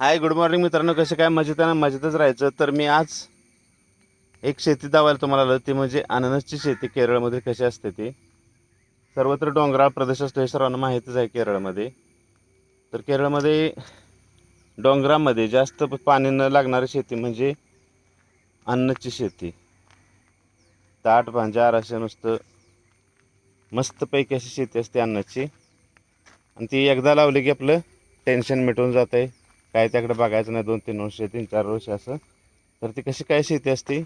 Hi good morning मित्रांनो. कसे काय? मजेत आहे ना? मजेतच राहायचं. तर मी आज एक शेती दावायला तुम्हाला आलो. ती म्हणजे अननसची शेती. केरळमध्ये कशी असते ती? सर्वत्र डोंगराळ प्रदेश असतो. हे सर्वांना माहीतच आहे केरळमध्ये. तर केरळमध्ये डोंगरामध्ये जास्त पाणी न लागणारी शेती म्हणजे अन्नची शेती. ताट भांजार असे नुसतं मस्तपैकी अशी शेती असते अन्नाची. आणि ती एकदा लावली की आपलं टेन्शन मिटून जात आहे काय त्याकडे बघायचं नाही दोन तीन वर्ष तीन चार वर्ष असं. तर ती कशी काय शेती असते?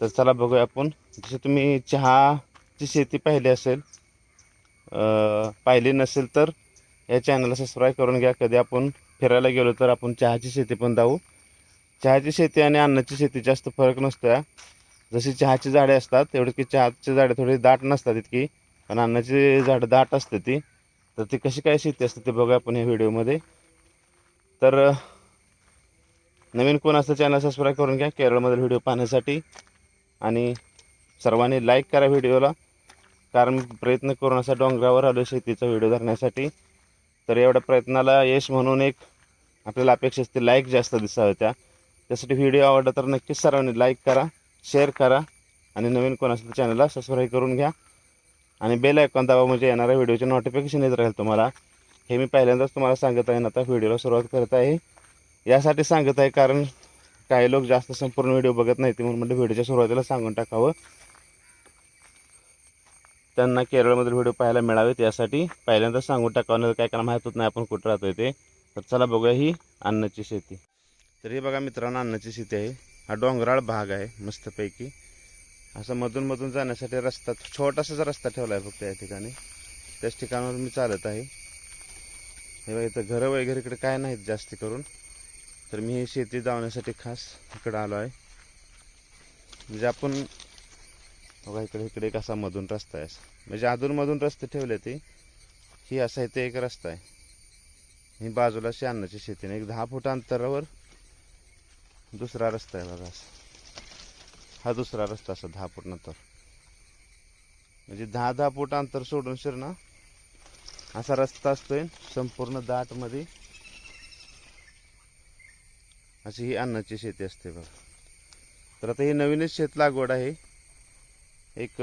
तर चला बघूया आपण. जसे तुम्ही चहाची शेती पाहिली असेल पाहिली नसेल तर या चॅनलला सबस्क्राईब करून घ्या. कधी आपण फिरायला गेलो तर आपण चहाची शेती पण जाऊ चहाची शेती आणि अन्नाची शेती जास्त फरक नसतो या जशी चहाची झाडे असतात तेवढी की चहाची झाडे थोडी दाट नसतात इतकी. पण अन्नाची झाडं दाट असते ती. तर ती कशी काय शेती असते ते बघूया आपण या व्हिडिओमध्ये तर नवीन कोण असतं चॅनल सबस्क्राईब करून घ्या केरळमधील व्हिडिओ पाहण्यासाठी. आणि सर्वांनी लाईक करा व्हिडिओला कारण प्रयत्न करून असा डोंगरावर आलो शेतीचा व्हिडिओ धरण्यासाठी. तर एवढ्या प्रयत्नाला यश म्हणून एक आपल्याला अपेक्षा असते लाईक जास्त दिसाव्या त्या. त्यासाठी व्हिडिओ आवडला तर नक्कीच सर्वांनी लाईक करा शेअर करा. आणि नवीन कोण असेल चॅनलला सबस्क्राईब करून घ्या. आणि बेल आयकॉन दाबा म्हणजे येणाऱ्या व्हिडिओचे नोटिफिकेशन येत राहील तुम्हाला. हे मी पहिल्यांदाच तुम्हाला सांगत आहे ना आता व्हिडिओला सुरुवात करत आहे. यासाठी सांगत आहे कारण काही लोक जास्त संपूर्ण व्हिडिओ बघत नाही म्हणून म्हणजे व्हिडिओच्या सुरुवातीला सांगून टाकावं. त्यांना केरळमधील व्हिडिओ पाहायला मिळावेत यासाठी पहिल्यांदाच सांगून टाकावं नाही तर काय कारण माहीत होत नाही आपण कुठं राहतोय ते. तर चला बघूया ही अन्नाची शेती. तर हे बघा मित्रांनो अन्नाची शेती आहे. हा डोंगराळ भाग आहे मस्तपैकी. असं मधून मधून जाण्यासाठी रस्ता छोटासाच रस्ता ठेवला आहे फक्त या ठिकाणी त्याच ठिकाणावर मी चालत आहे. हे बघा इथं घरं वगैरे इकडे काय नाहीत जास्त करून. तर मी ही शेती जावण्यासाठी खास इकडं आलो आहे. म्हणजे आपण बघा इकडे इकडे एक असा मधून रस्ता आहे असा. म्हणजे अधूनमधून रस्ते ठेवले ते. ही असा इथे एक रस्ता आहे. ही बाजूला अशी अन्नाची शेती नाही एक दहा फूट अंतरावर दुसरा रस्ता आहे बघा हा दुसरा रस्ता असा दहा फूट नंतर. म्हणजे दहा दहा फूट अंतर सोडून शिरणा असा रस्ता असतोय संपूर्ण दाटमध्ये. अशी ही अन्नाची शेती असते बघा. तर आता ही नवीनच शेत लागवड आहे. एक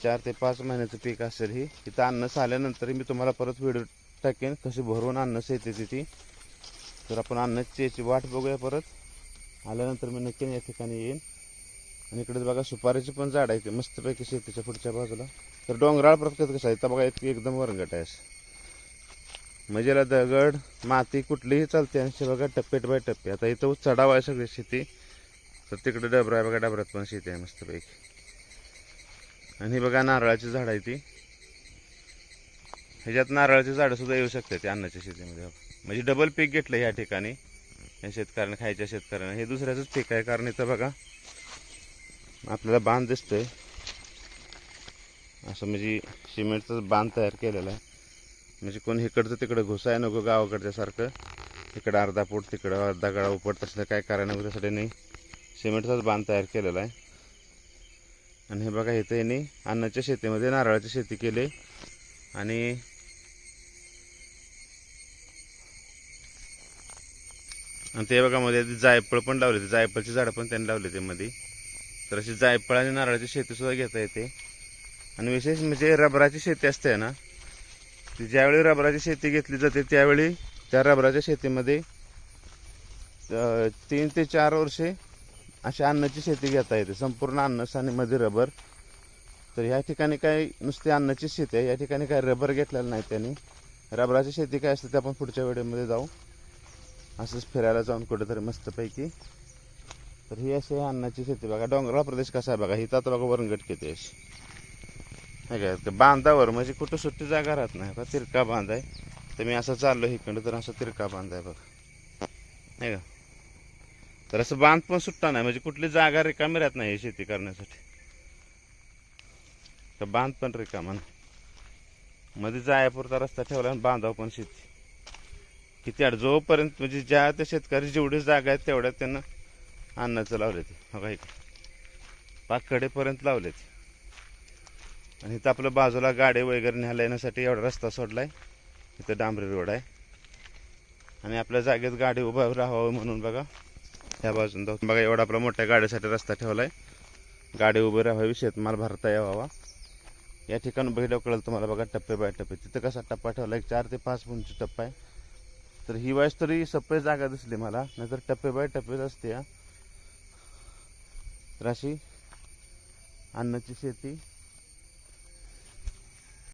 चार ते पाच महिन्याचं पीक असेल ही. इथं अन्न आल्यानंतर मी तुम्हाला परत व्हिडिओ टाकेन कशी भरून अन्न येते ती. तर आपण अन्नाची याची वाट बघूया परत. आल्यानंतर मी नक्की या ठिकाणी येईन. आणि इकडे बघा सुपारीची पण झाड आहे ते मस्तपैकी शेतीच्या पुढच्या बाजूला. तर डोंगराळ प्रत्येक कसं आहे? तर बघा इतकी एकदम वरंगट आहे. असं. म्हणजे दगड माती कुठलीही चालते आणि बघा टप्पेट बाय टप्पे. आता इथं चढाव आहे सगळी शेती. तर तिकडे डबरा आहे बघा डबऱ्यात पण शेती आहे मस्तपैकी. आणि ही बघा नारळाची झाड आहे ती. ह्याच्यात नारळाची झाडं सुद्धा येऊ शकते ती अन्नाच्या शेतीमध्ये. म्हणजे डबल पीक घेतलं ह्या ठिकाणी. या खायच्या शेतकऱ्यांना. हे दुसऱ्याचंच पीक आहे कारण इथं बघा आपल्याला बांध दिसतोय. असं म्हणजे सिमेंटचं बांध तयार केलेला आहे. म्हणजे कोण इकडचं तिकडं घुसाय नको गावाकडच्यासारखं इकडं अर्धा फूट तिकडं अर्धा गळा उपट तसलं काय करायला नको त्यासाठी नाही. सिमेंटचाच बांध तयार केलेला आहे. आणि हे बघा इथं यांनी अन्नाच्या शेतीमध्ये नारळाची शेती केली. आणि आणि ते बघा मध्ये जायफळ पण लावले ते जायफळची झाडं पण त्यांनी लावली ते मध्ये तर अशी जायफळ आणि नारळाची शेती सुद्धा घेता येते. आणि विशेष म्हणजे रबराची शेती असते ना ती ज्यावेळी रबराची शेती घेतली जाते त्यावेळी त्या रबराच्या शेतीमध्ये तीन ते चार वर्षे अशी अन्नाची शेती घेता येते. संपूर्ण अन्नस आणि मध्ये रबर. तर ह्या ठिकाणी काय नुसती अन्नाची शेती आहे या ठिकाणी काय रबर घेतलेलं नाही त्यांनी. रबराची शेती काय असते ते आपण पुढच्या वेळेमध्ये जाऊ. असंच फिरायला जाऊन कुठेतरी मस्तपैकी. तर ही अशी अन्नाची शेती बघा डोंगराळ प्रदेश कसा आहे बघा ही तर बघा वरंगट किती अशी नाही काय बांधावर म्हणजे कुठं सुट्टी जागा राहत नाही. का तिरका बांध आहे. तर मी असं चाललो इकडं तर असं तिरका बांध आहे बघा. नाही का तर असं बांध पण सुट्टा नाही म्हणजे कुठली जागा रिकामी राहत नाही शेती करण्यासाठी. तर बांध पण रिकामा नाही मध्ये जायापुरता रस्ता ठेवला आणि बांधाव पण शेती. किती अड जोपर्यंत म्हणजे ज्या त्या शेतकरी जेवढी जागा आहेत तेवढ्या त्यांना अन्नाचं लावले ते. हो, बघा इकडे पाककडेपर्यंत लावले ते आणि इथं आपलं बाजूला गाडी वगैरे न्यायला येण्यासाठी एवढा रस्ता सोडलाय. इथं डांबरी रोड आहे. आणि आपल्या जागेत गाडी उभा राहावं म्हणून बघा ह्या बाजून जाऊ. बघा एवढा आपला मोठ्या गाडीसाठी रस्ता ठेवलाय. गाडी उभी राहावी शेतमाल भरता यावा. या ठिकाणी बघितलं कळलं तुम्हाला बघा टप्पे बाय टप्पे. तिथं कसा टप्पा ठेवला? एक चार ते पाच फुंची टप्पा आहे. तर ही वाईस तरी सप्पे जागा दिसली मला नाहीतर टप्पे बाय टप्पेच असते या तर अशी अन्नाची शेती